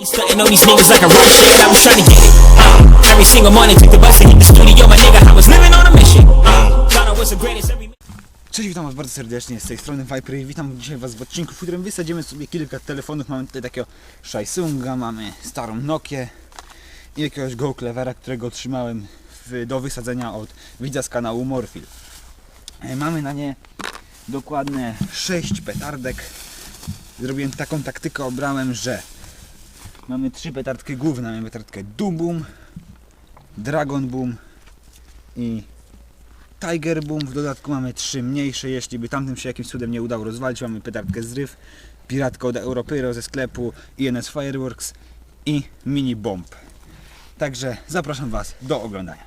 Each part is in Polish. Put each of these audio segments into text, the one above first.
On these niggas like a shit, I was trying to get it. Uh, every single morning, took the bus hit the studio, my nigga, I was living on a mission. Uh, thought I was the greatest every Cześć, witam was bardzo serdecznie z tej strony Viper i witam dzisiaj was w odcinku, w którym wysadzimy sobie kilka telefonów. Mamy tutaj takiego Samsunga, mamy starą Nokię i jakiegoś Go Clevera, którego otrzymałem w, do wysadzenia od widza z kanału Morfil. E, Mamy na nie dokładne 6 petardek. Zrobiłem taką taktykę, obrałem, że mamy trzy petardki główne. Mamy petardkę Doom Boom, Dragon Boom i Tiger Boom, w dodatku mamy trzy mniejsze, jeśli by tamtym się jakimś cudem nie udało rozwalić, mamy petardkę Zryw, piratkę od Europyro ze sklepu INS Fireworks i Mini Bomb. Także zapraszam Was do oglądania.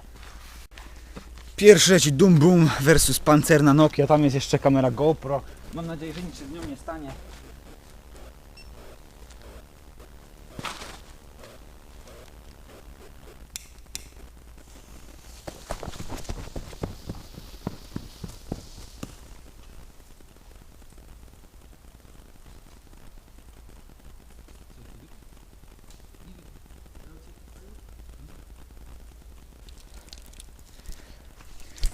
Pierwszy leci Doom Boom versus pancerna Nokia, tam jest jeszcze kamera GoPro. Mam nadzieję, że nic się z nią nie stanie.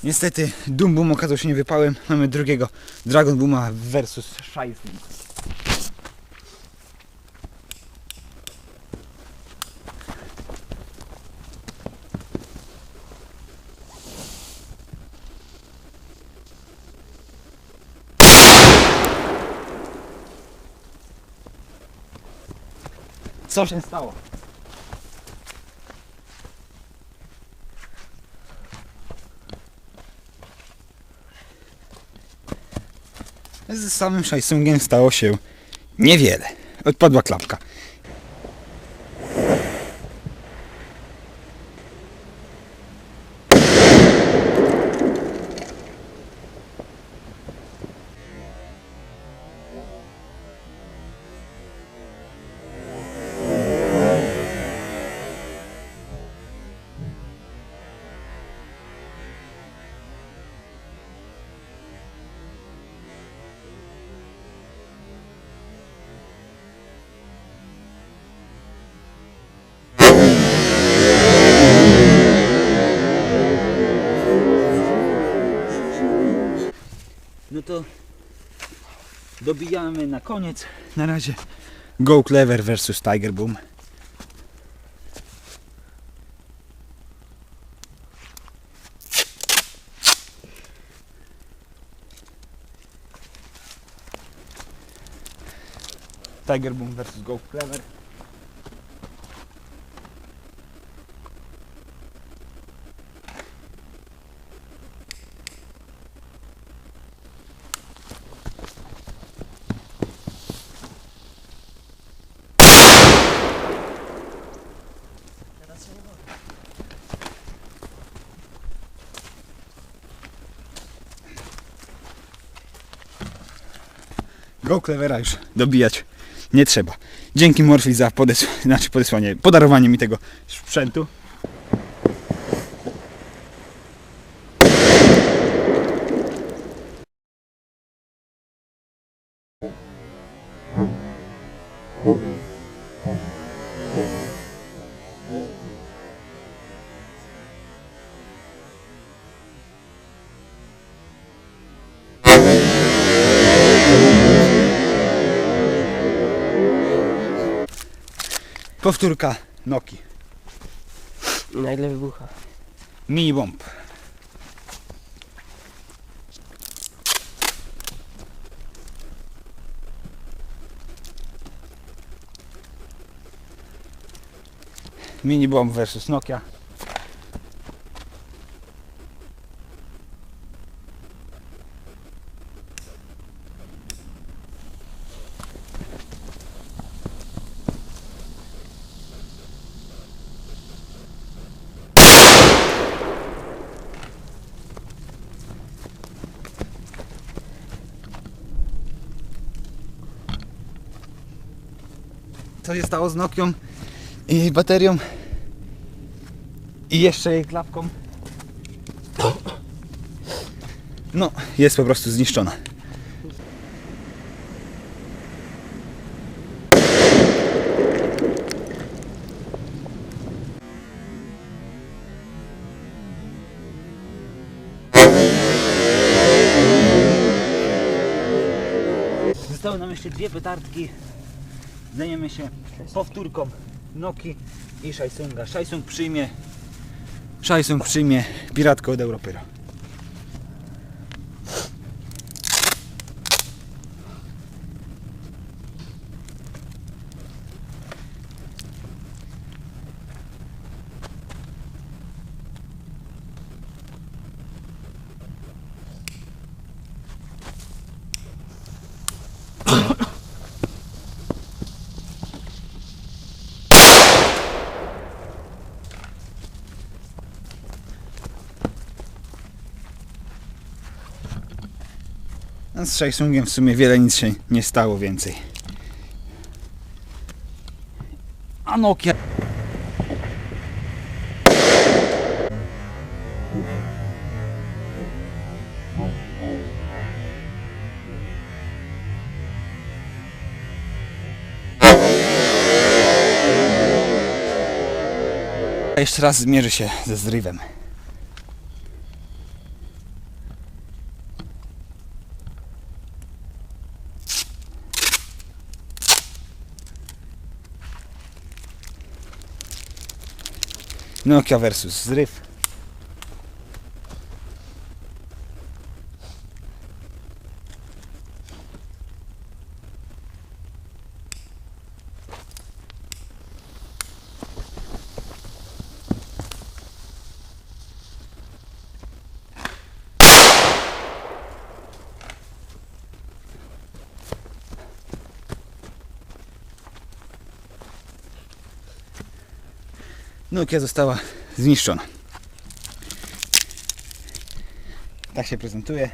Niestety Doom Boom okazał się niewypałem. Mamy drugiego Dragon Booma versus Shining. Co się stało? Z samym Samsungiem stało się niewiele. Odpadła klapka. Dobijamy na koniec. Na razie Go Clever versus Tiger Boom. Tiger Boom versus Go Clever. Go Clevera już dobijać nie trzeba. Dzięki Morphy za podesł- znaczy podesłanie, podarowanie mi tego sprzętu. Powtórka Noki. Na ile wybucha? Mini bomb. Mini bomb versus Nokia. co się stało z Nokią i jej baterią i jeszcze jej klapką. No, jest po prostu zniszczona. Zostały nam jeszcze dwie petardki Zajmiemy się powtórką Noki i Shaisunga. Shaisung przyjmie Shaisung przyjmie piratkę od Europyra. Z Shaisungiem w sumie wiele nic się nie stało więcej. A Nokia... Jeszcze raz zmierzy się ze zrywem. Nokia versus zryw. Nokia została zniszczona. Tak się prezentuje.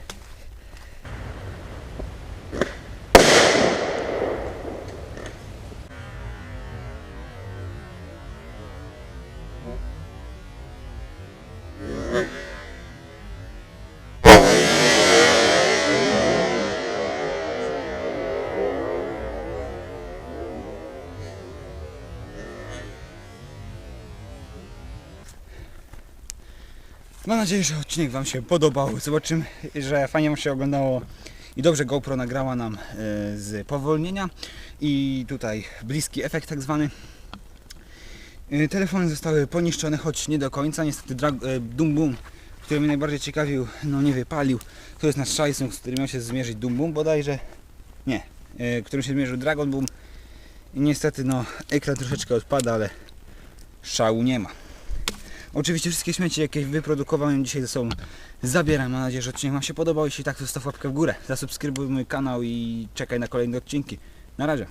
Mam nadzieję, że odcinek Wam się podobał. Zobaczymy, że fajnie Wam się oglądało i dobrze GoPro nagrała nam e, z powolnienia i tutaj bliski efekt tak zwany. E, Telefony zostały poniszczone, choć nie do końca. Niestety drag- e, Boom, który mnie najbardziej ciekawił, no nie wypalił. To jest nasz Shaisung, z którym miał się zmierzyć Dum Boom bodajże. Nie, e, którym się zmierzył Dragon Boom. I niestety no ekran troszeczkę odpada, ale szału nie ma. Oczywiście wszystkie śmieci, jakie wyprodukowałem dzisiaj ze sobą zabieram. Mam nadzieję, że odcinek Wam się podobał. Jeśli tak, to zostaw łapkę w górę. Zasubskrybuj mój kanał i czekaj na kolejne odcinki. Na razie.